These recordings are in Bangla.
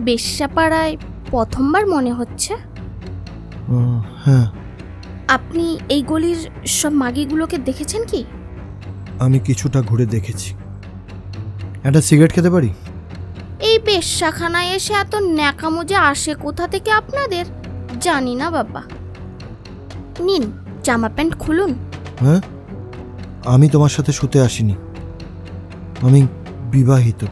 বেশ্যাপাড়ায় প্রথমবার মনে হচ্ছে? হ্যাঁ। আপনি এই গলির সব মাগিগুলোকে দেখেছেন কি? আমি কিছুটা ঘুরে দেখেছি। একটা সিগারেট খেতে পারি? এই বেশ্যাখানায় এসে এত ন্যাকামো যে আসে কোথা থেকে আপনাদের? জানি না বাবা। নিন জামা প্যান্ট খুলুন। হ্যাঁ? আমি তোমার সাথে শুতে আসিনি। আমি বিবাহিত।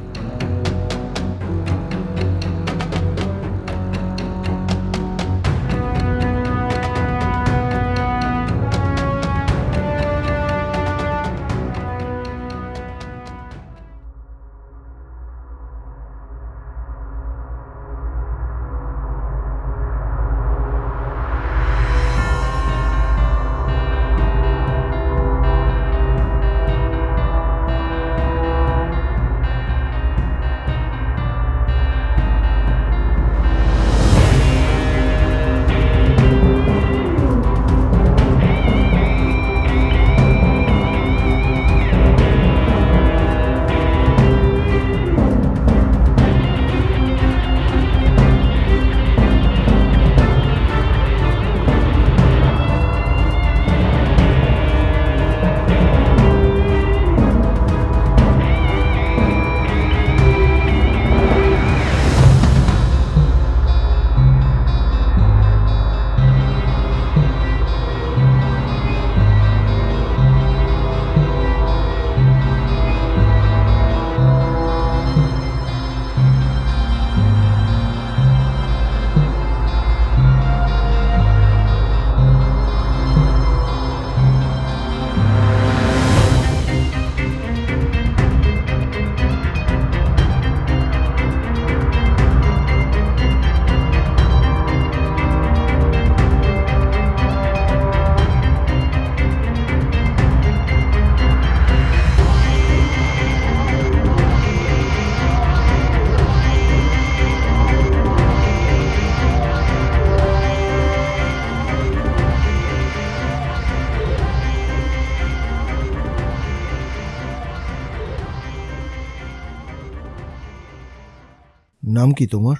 নাম কি তোমার?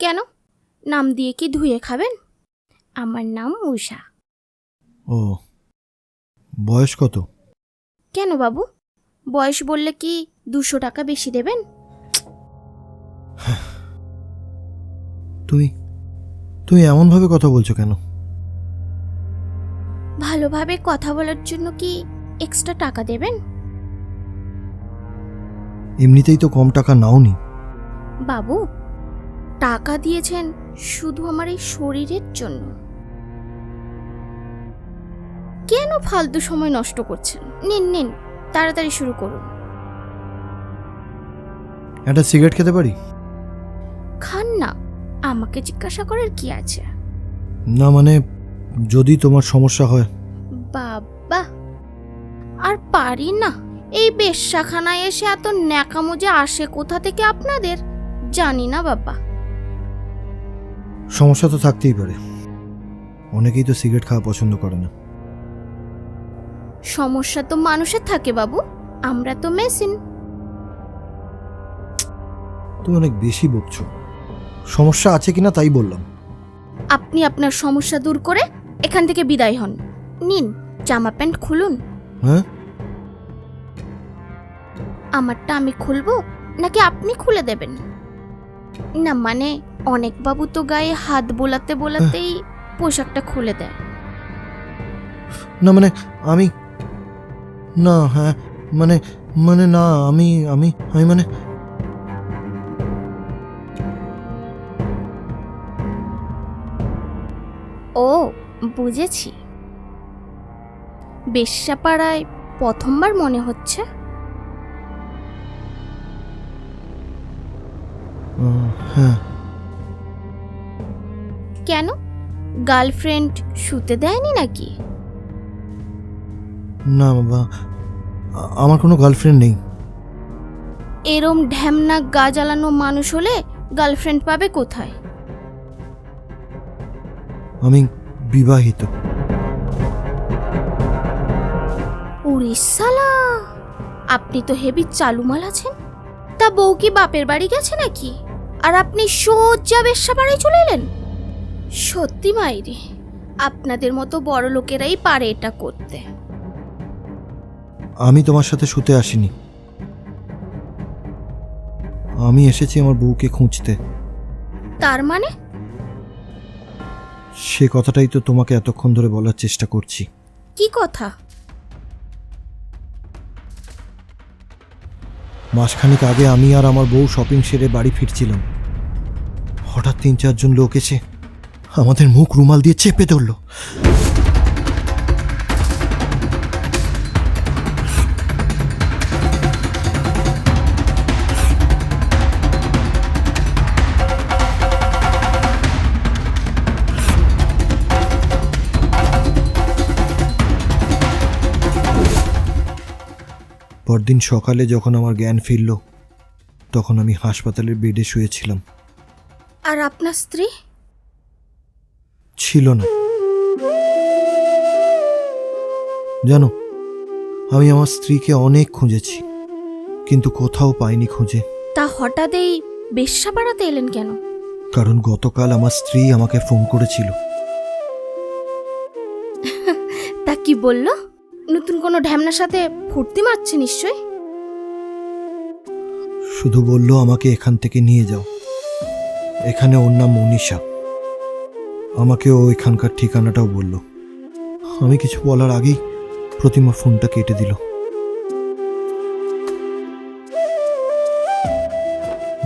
কেন? নাম দিয়ে কি ধুয়ে খাবেন? আমার নাম উষা ও বয়স কত? কেন বাবু? বয়স বললে কি দুশো টাকা বেশি দেবেন? তুমি তুমি এমনভাবে কথা বলছো কেন? ভালোভাবে কথা বলার জন্য কি এক্সট্রা টাকা দেবেন? এমনিতেই তো কম টাকা নাওনি। বাবু? টাকা দিয়েছেন শুধু আমার এই শরীরের জন্য। কেন ফালতু সময় নষ্ট করছেন? নিন নিন তাড়াতাড়ি শুরু করুন। একটা সিগারেট খেতে পারি? খান না আমাকে জিজ্ঞাসা করার কি আছে? না মানে যদি তোমার সমস্যা হয়। বাবা আর পারি না। এই বেশ্যাখানায় এসে এত ন্যাকামো যে আসে কোথা থেকে আপনাদের? জানি না বাবা। সমস্যা তো থাকতেই পারে। অনেকেই তো সিগারেট খাওয়া পছন্দ করে না। সমস্যা তো মানুষের থাকে বাবু। আমরা তো মেশিন। তুমি অনেক বেশি বকছো। সমস্যা আছে কিনা তাই বললাম। আপনি আপনার সমস্যা দূর করে এখান থেকে বিদায় হন। নিন জামা প্যান্ট খুলুন। হ্যাঁ? আমারটা আমি খুলবো নাকি আপনি খুলে দেবেন? না মানে অনেক বাবু তো গায়ে হাত বোলাতে বোলাতেই পোশাকটা খুলে দেয়। না মানে আমি না হ্যাঁ মানে মানে না আমি আমি আমি মানে ও বুঝেছি। বেশ্যাপাড়ায় প্রথমবার মনে হচ্ছে? হ্যাঁ। কেন? গার্লফ্রেন্ড শুতে দেয়নি নাকি? না বাবা আমার কোনো গার্লফ্রেন্ড নেই। এরম ঢ্যামনা গা জ্বালানো মানুষ হলে গার্লফ্রেন্ড পাবে কোথায়? আমি বিবাহিত। উড়িষ্যালা আপনি তো হেভি চালুমাল আছেন। তা বউ কি বাপের বাড়ি গেছে নাকি? আর আপনি সোজা বেশ্যাপাড়ায় চলে এলেন? সত্যি মাইরি আপনাদের মতো বড় লোকেরাই পারে এটা করতে। আমি তোমার সাথে শুতে আসিনি। আমি এসেছি আমার বউকে খুঁজতে। তার মানে? সে কথাটাই তো তোমাকে এতক্ষণ ধরে বলার চেষ্টা করছি। কি কথা? মাসখানেক আগে আমি আর আমার বউ শপিং সেরে বাড়ি ফিরছিলাম। হঠাৎ তিন চারজন লোক এসে আমাদের মুখ রুমাল দিয়ে চেপে ধরলো। পরদিন সকালে যখন আমার জ্ঞান ফিরল, তখন আমি হাসপাতালের বেডে শুয়েছিলাম। আর আপনার স্ত্রী? ছিল না। জানো আমি আমার স্ত্রীকে অনেক খুঁজেছি কিন্তু কোথাও পাইনি খুঁজে। তা হঠাৎ এই বেশ্যাপাড়াতে এলেন কেন? কারণ গতকাল আমার স্ত্রী আমাকে ফোন করেছিল। তা কি বলল? নতুন কোনো ঢ্যামনার সাথে ফুর্তি মারছে নিশ্চয় শুধু বলল আমাকে এখান থেকে নিয়ে যাও। এখানে ওর নাম মনীষা। আমাকে ও এখানকার ঠিকানাটাও বলল। আমি কিছু বলার আগেই প্রতিমা ফোনটা কেটে দিল।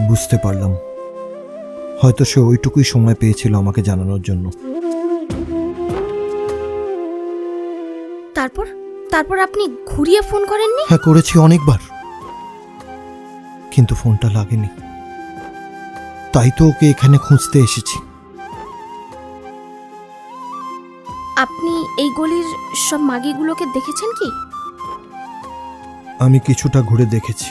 বুঝতে পারলাম। হয়তো সে ওইটুকুই সময় পেয়েছিল আমাকে জানানোর জন্য। তারপর? তারপর আপনি ঘুরিয়ে ফোন করেননি? হ্যাঁ করেছি অনেকবার। কিন্তু ফোনটা লাগেনি। তাই তো ওকে এখানে খুঁজতে এসেছি। আপনি এই গলির সব মাগিগুলোকে দেখেছেন কি? আমি কিছুটা ঘুরে দেখেছি।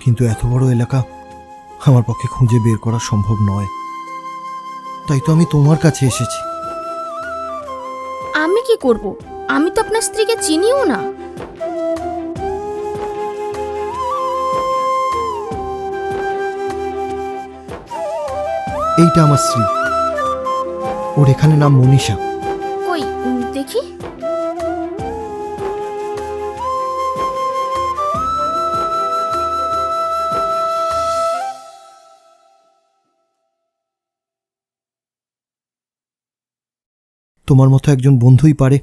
কিন্তু এত বড় এলাকা আমার পক্ষে খুঁজে বের করা সম্ভব নয়। তাই তো আমি তোমার কাছে এসেছি। আমি কি করব? আমি তো আপনার স্ত্রীকে চিনিও না। এইটা আমার স্ত্রী। ওর এখানে নাম মনীষা। কই? দেখি। তোমার মতো একজন বন্ধুই পারে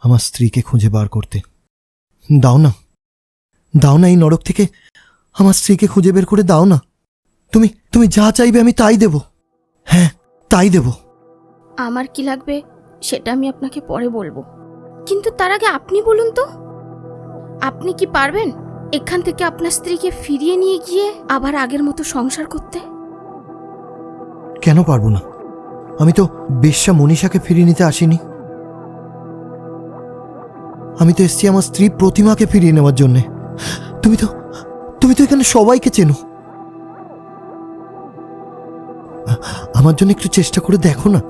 আমার স্ত্রীকে খুঁজে বার করতে। দাও না। দাও না এই নরক থেকে। আমার স্ত্রীকে খুঁজে বের করে দাও না। তুমি তুমি যা চাইবে আমি তাই দেব। হ্যাঁ তাই দেব। আমার কি লাগবে সেটা আমি আপনাকে পরে বলব। কিন্তু তার আগে আপনি বলুন তো। আপনি কি পারবেন এখান থেকে আপনার স্ত্রীকে ফিরিয়ে নিয়ে গিয়ে আবার আগের মতো সংসার করতে? কেন পারব না? আমি তো বেশ্যা মনীষাকে ফিরিয়ে নিতে আসিনি। আমি তো এসছি আমার স্ত্রী প্রতিমাকে ফিরিয়ে নেওয়ার জন্যে। তুমি তো তুমি তো এখানে সবাইকে চেনো। আমার জন্য একটু চেষ্টা করে দেখো না।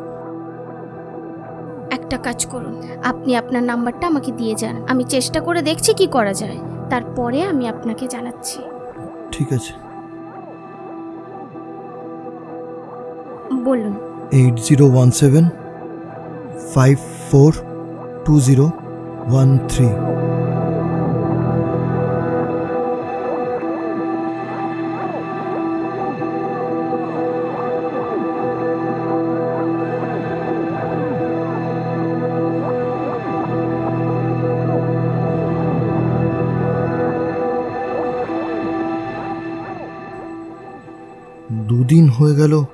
একটা কাজ করুন। আপনি আপনার নাম্বারটা আমাকে দিয়ে যান। আমি চেষ্টা করে দেখছি কি করা যায়। তারপরে আমি আপনাকে জানাচ্ছি। ঠিক আছে। বলুন। Eight zero one seven five four two zero one three. দুদিন হয়ে গেল।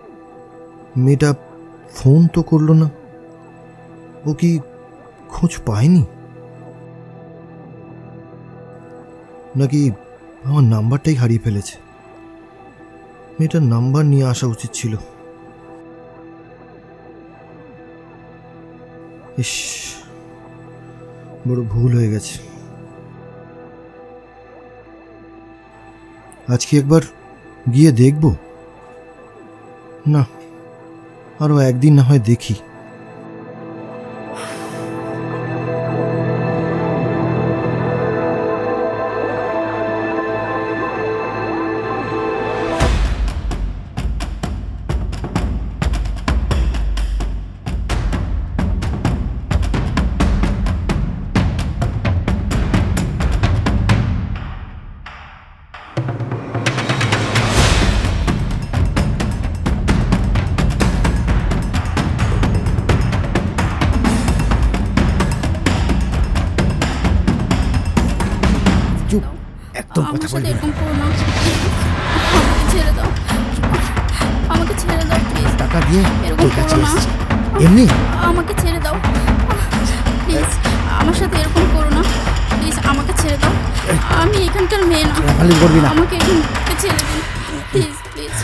মেয়েটা ফোন তো করল না। ও কি খোঁজ পায়নি? নাকি আমার নাম্বারটাই হারিয়ে ফেলেছে? মেয়েটার নাম্বার নিয়ে আসা উচিত ছিল। ইস, বড় ভুল হয়ে গেছে। আজকে একবার গিয়ে দেখব। না আরও একদিন না হয় দেখি। সাথে এরকম করো না। আমাকে ছেড়ে দাও। আমাকে ছেড়ে দাও প্লিজ টাকা দিয়ে এরকম করো না। এমনি? আমাকে ছেড়ে দাও। প্লিজ আমার সাথে এরকম করো না। প্লিজ আমাকে ছেড়ে দাও। আমি এখানকার মেয়ে না। আমাকে এখান থেকে ছেড়ে দিন। প্লিজ প্লিজ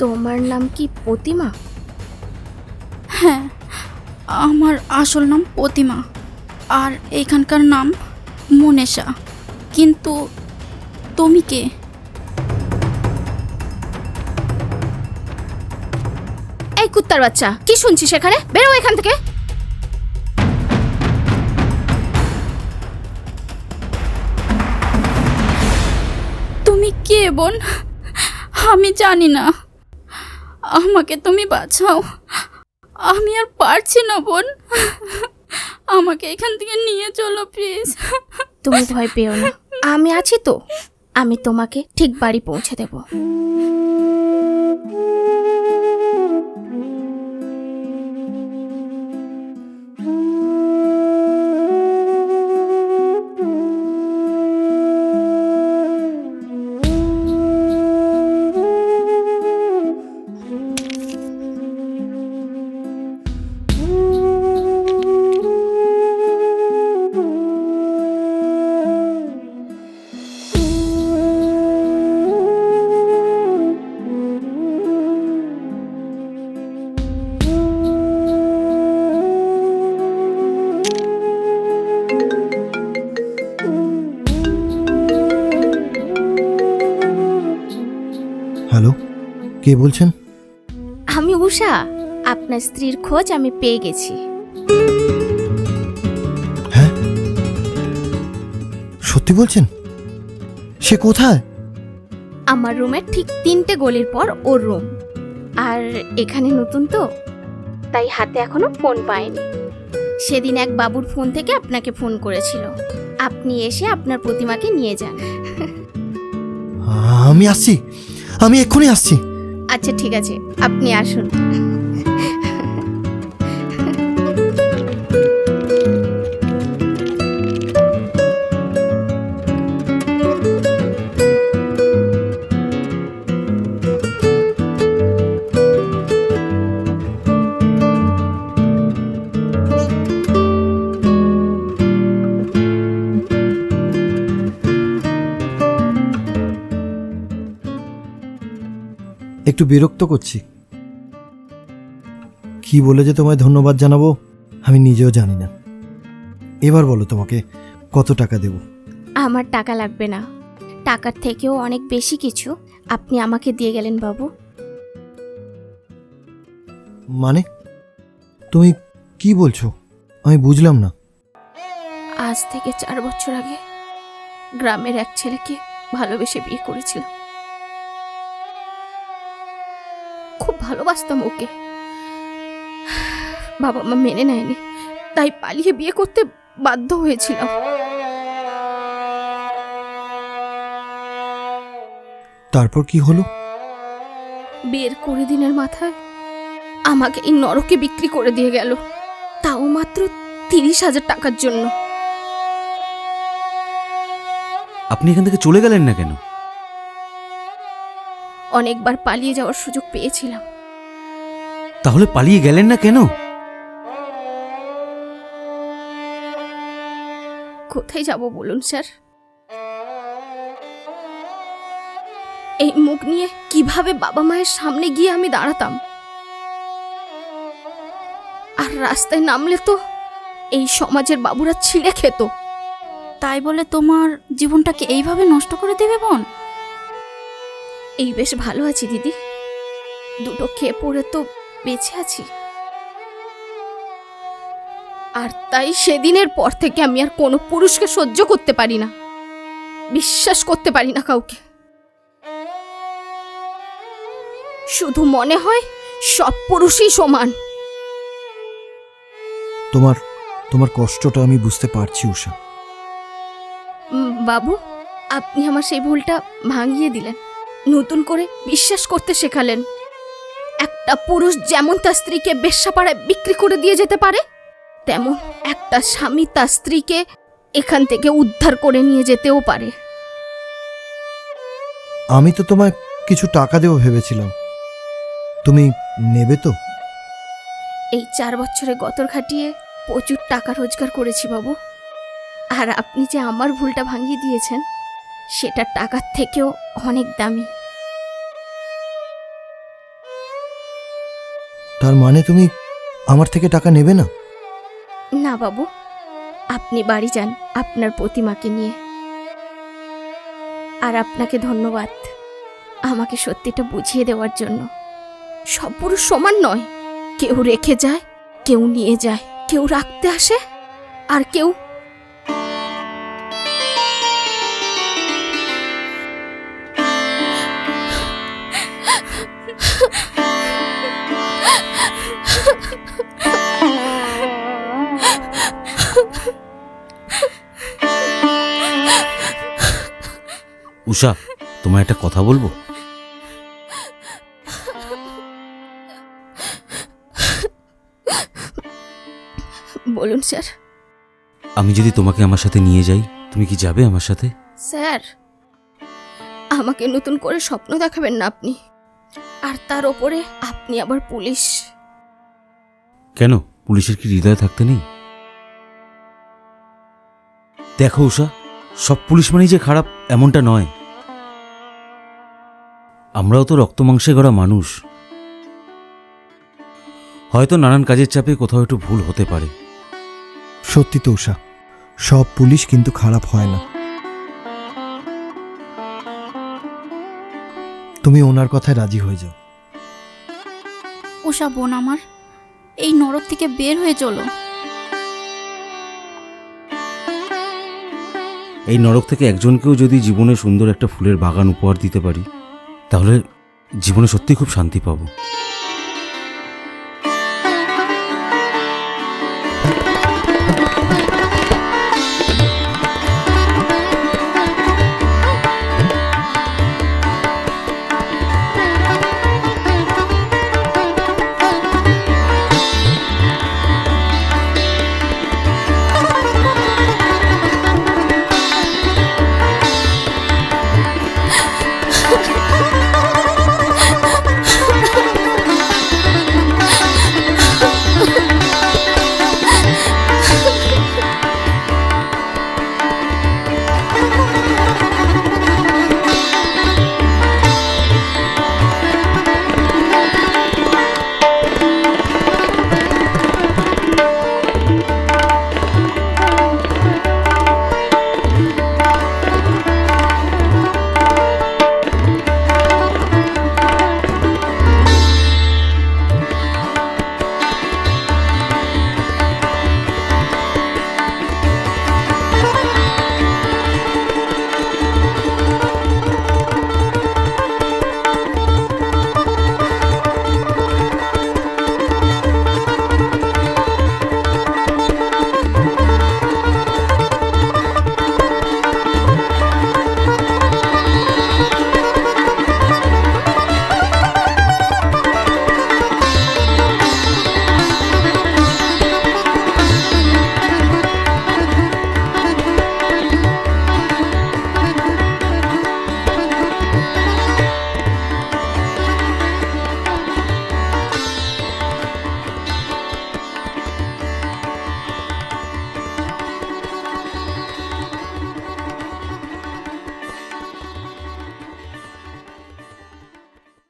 তোমার নাম কি প্রতিমা? হ্যাঁ আমার আসল নাম প্রতিমা আর এইখানকার নাম মনেশা কিন্তু তুমি কে? এই কুত্তার বাচ্চা কি শুনছিস এখানে? বেরো এখান থেকে। তুমি কে বোন? আমি জানি না। আমাকে তুমি বাঁচাও। আমি আর পারছি না, বোন। আমাকে এখান থেকে নিয়ে চলো প্লিজ তুমি ভয় পেও না। আমি আছি তো। আমি তোমাকে ঠিক বাড়ি পৌঁছে দেব। কে বলছেন? আমি উষা আপনার স্ত্রীর খোঁজ আমি পেয়ে গেছি। হ্যাঁ? সত্যি বলছেন? সে কোথায়? আমার রুমের ঠিক তিনটে গলির পর ওর রুম। আর এখানে নতুন তো তাই হাতে এখনও ফোন পায়নি সেদিন এক বাবুর ফোন থেকে আপনাকে ফোন করেছিল। আপনি এসে আপনার প্রতিমাকে নিয়ে যান। আমি আসছি। আমি এক্ষুনি আসছি। আচ্ছা ঠিক আছে। আপনি আসুন। একটু বিরক্ত করছি। কি বলে যে তোমায় ধন্যবাদ জানাব আমি নিজেও জানি না। এবার বলো তোমাকে কত টাকা দেব? আমার টাকা লাগবে না। টাকার থেকেও অনেক বেশি কিছু আপনি আমাকে দিয়ে গেলেন বাবু। মানে? তুমি কি বলছো? আমি বুঝলাম না। আজ থেকে চার বছর আগে গ্রামের এক ছেলেকে ভালোবেসে বিয়ে করেছিলাম। ভালোবাসতাম ওকে। বাবা মা মেনে নেয়নি তাই পালিয়ে বিয়ে করতে বাধ্য হয়েছিলাম। তারপর কি হলো? বিয়ের কুড়ি দিনের মাথায় আমাকে এই নরকে বিক্রি করে দিয়ে গেল তাও মাত্র তিরিশ হাজার টাকার জন্য। আপনি এখান থেকে চলে গেলেন না কেন? অনেকবার পালিয়ে যাওয়ার সুযোগ পেয়েছিলাম। তাহলে পালিয়ে গেলেন না কেন? কোথায় যাব বলুন স্যার? এই মুখ নিয়ে কীভাবে বাবা মায়ের সামনে গিয়ে আমি দাঁড়াতাম? আর রাস্তায় নামলে তো এই সমাজের বাবুরা ছিঁড়ে খেত। তাই বলে তোমার জীবনটাকে এইভাবে নষ্ট করে দেবে বোন? এই বেশ ভালো আছি দিদি। দুটো খেয়ে পড়ে তো বেঁচে আছি। আর তাই সেদিনের পর থেকে আমি আর কোনো পুরুষকে সহ্য করতে পারি না। বিশ্বাস করতে পারি না কাউকে। শুধু মনে হয় সব পুরুষই সমান। তোমার তোমার কষ্টটা আমি বুঝতে পারছি উষা। বাবু আপনি আমার সেই ভুলটা ভাঙিয়ে দিলেন। নতুন করে বিশ্বাস করতে শেখালেন। একটা পুরুষ যেমন তার স্ত্রীকে বেশ্যাপাড়ায় বিক্রি করে দিয়ে যেতে পারে তেমন একটা স্বামী তার স্ত্রীকে এখান থেকে উদ্ধার করে নিয়ে যেতেও পারে। আমি তো তোমায় কিছু টাকা দেবো ভেবেছিলাম। তুমি নেবে তো? এই চার বছরে গতর খাটিয়ে প্রচুর টাকা রোজগার করেছি বাবু। আর আপনি যে আমার ভুলটা ভাঙিয়ে দিয়েছেন সেটা টাকার থেকেও অনেক দামি। তার মানে তুমি আমার থেকে টাকা নেবে না? না, বাবু। আপনি বাড়ি যান আপনার প্রতিমাকে নিয়ে। আর আপনাকে ধন্যবাদ আমাকে সত্যিটা বুঝিয়ে দেওয়ার জন্য। সব পুরুষ সমান নয়। কেউ রেখে যায়, কেউ নিয়ে যায়, কেউ রাখতে আসে, আর কেউ উষা তোমায় একটা কথা বলব? বলুন স্যার। আমি যদি তোমাকে আমার সাথে নিয়ে যাই তুমি কি যাবে আমার সাথে? স্যার আমাকে নতুন করে স্বপ্ন দেখাবেন না আপনি। আর তার ওপরে আপনি আবার পুলিশ। কেন? পুলিশের কি হৃদয় থাকতে নেই? দেখো উষা সব পুলিশ মানেই যে খারাপ এমনটা নয়। আমরাও তো রক্ত মাংসে গড়া মানুষ। হয়তো নানান কাজের চাপে কোথাও একটু ভুল হতে পারে। সত্যি তো উষা সব পুলিশ কিন্তু খারাপ হয় না। তুমি ওনার কথায় রাজি হয়ে যাও। উষা বোন আমার এই নরক থেকে বের হয়ে চলো। এই নরক থেকে একজনকেও যদি জীবনে সুন্দর একটা ফুলের বাগান উপহার দিতে পারি, তাহলে জীবনে সত্যি খুব শান্তি পাবো।